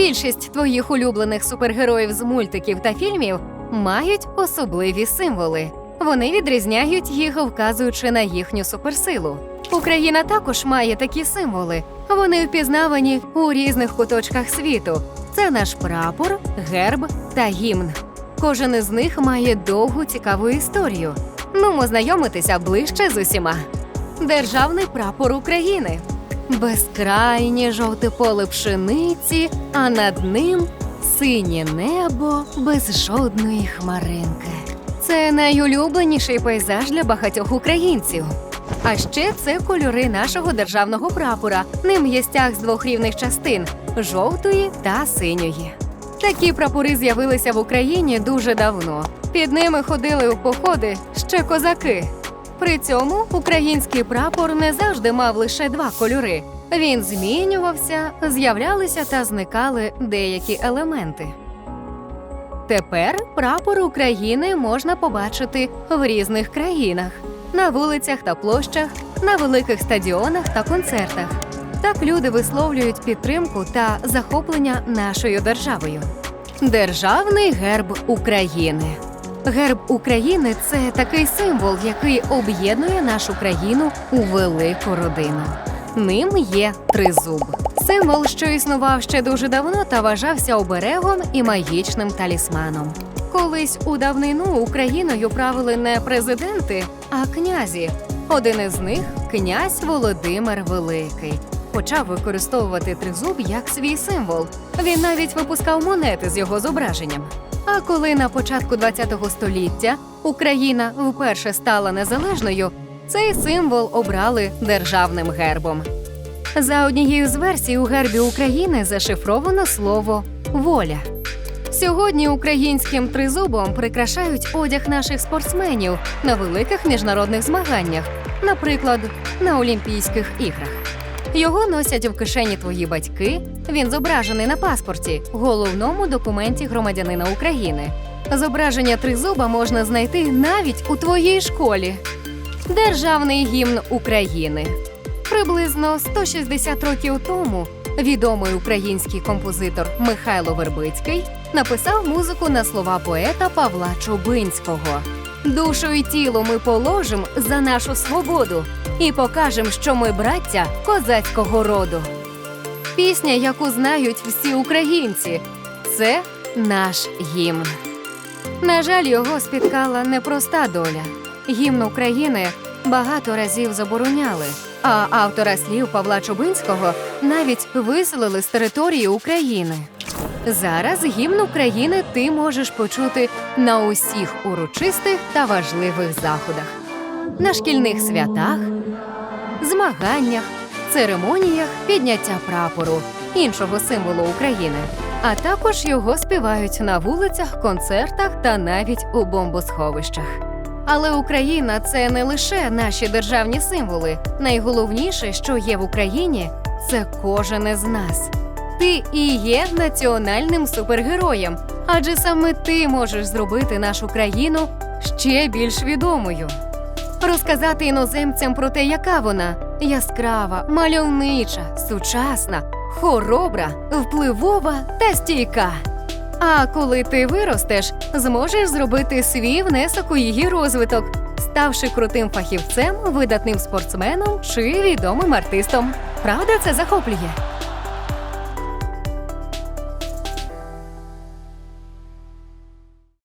Більшість твоїх улюблених супергероїв з мультиків та фільмів мають особливі символи. Вони відрізняють їх, вказуючи на їхню суперсилу. Україна також має такі символи. Вони впізнавані у різних куточках світу. Це наш прапор, герб та гімн. Кожен із них має довгу цікаву історію. Нумо знайомитися ближче з усіма. Державний прапор України. Безкрайнє жовте поле пшениці, а над ним синє небо без жодної хмаринки. Це найулюбленіший пейзаж для багатьох українців. А ще це кольори нашого державного прапора. Ним є стяг з двох рівних частин жовтої та синьої. Такі прапори з'явилися в Україні дуже давно. Під ними ходили у походи ще козаки. При цьому український прапор не завжди мав лише два кольори. Він змінювався, з'являлися та зникали деякі елементи. Тепер прапор України можна побачити в різних країнах на вулицях та площах, на великих стадіонах та концертах. Так люди висловлюють підтримку та захоплення нашою державою. Державний герб України. Герб України це такий символ, який об'єднує нашу країну у велику родину. Ним є тризуб. Символ, що існував ще дуже давно та вважався оберегом і магічним талісманом. Колись у давнину Україною правили не президенти, а князі. Один із них князь Володимир Великий. Почав використовувати тризуб як свій символ. Він навіть випускав монети з його зображенням. А коли на початку ХХ століття Україна вперше стала незалежною, цей символ обрали державним гербом. За однією з версій у гербі України зашифровано слово воля. Сьогодні українським тризубом прикрашають одяг наших спортсменів на великих міжнародних змаганнях, наприклад, на Олімпійських іграх. Його носять в кишені твої батьки. Він зображений на паспорті, головному документі громадянина України. Зображення тризуба можна знайти навіть у твоїй школі. Державний гімн України. Приблизно 160 років тому відомий український композитор Михайло Вербицький написав музику на слова поета Павла Чубинського. Душу і тіло ми положим за нашу свободу і покажем, що ми браття козацького роду. Пісня, яку знають всі українці, це наш гімн. На жаль, його спіткала непроста доля. Гімн України багато разів забороняли, а автора слів Павла Чубинського навіть виселили з території України. Зараз гімн України ти можеш почути на усіх урочистих та важливих заходах, на шкільних святах, змаганнях, церемоніях підняття прапору, іншого символу України. А також його співають на вулицях, концертах та навіть у бомбосховищах. Але Україна це не лише наші державні символи. Найголовніше, що є в Україні, це кожен із нас. Ти і є національним супергероєм, адже саме ти можеш зробити нашу країну ще більш відомою. Розказати іноземцям про те, яка вона яскрава, мальовнича, сучасна, хоробра, впливова та стійка. А коли ти виростеш, зможеш зробити свій внесок у її розвиток, ставши крутим фахівцем, видатним спортсменом чи відомим артистом. Правда, це захоплює?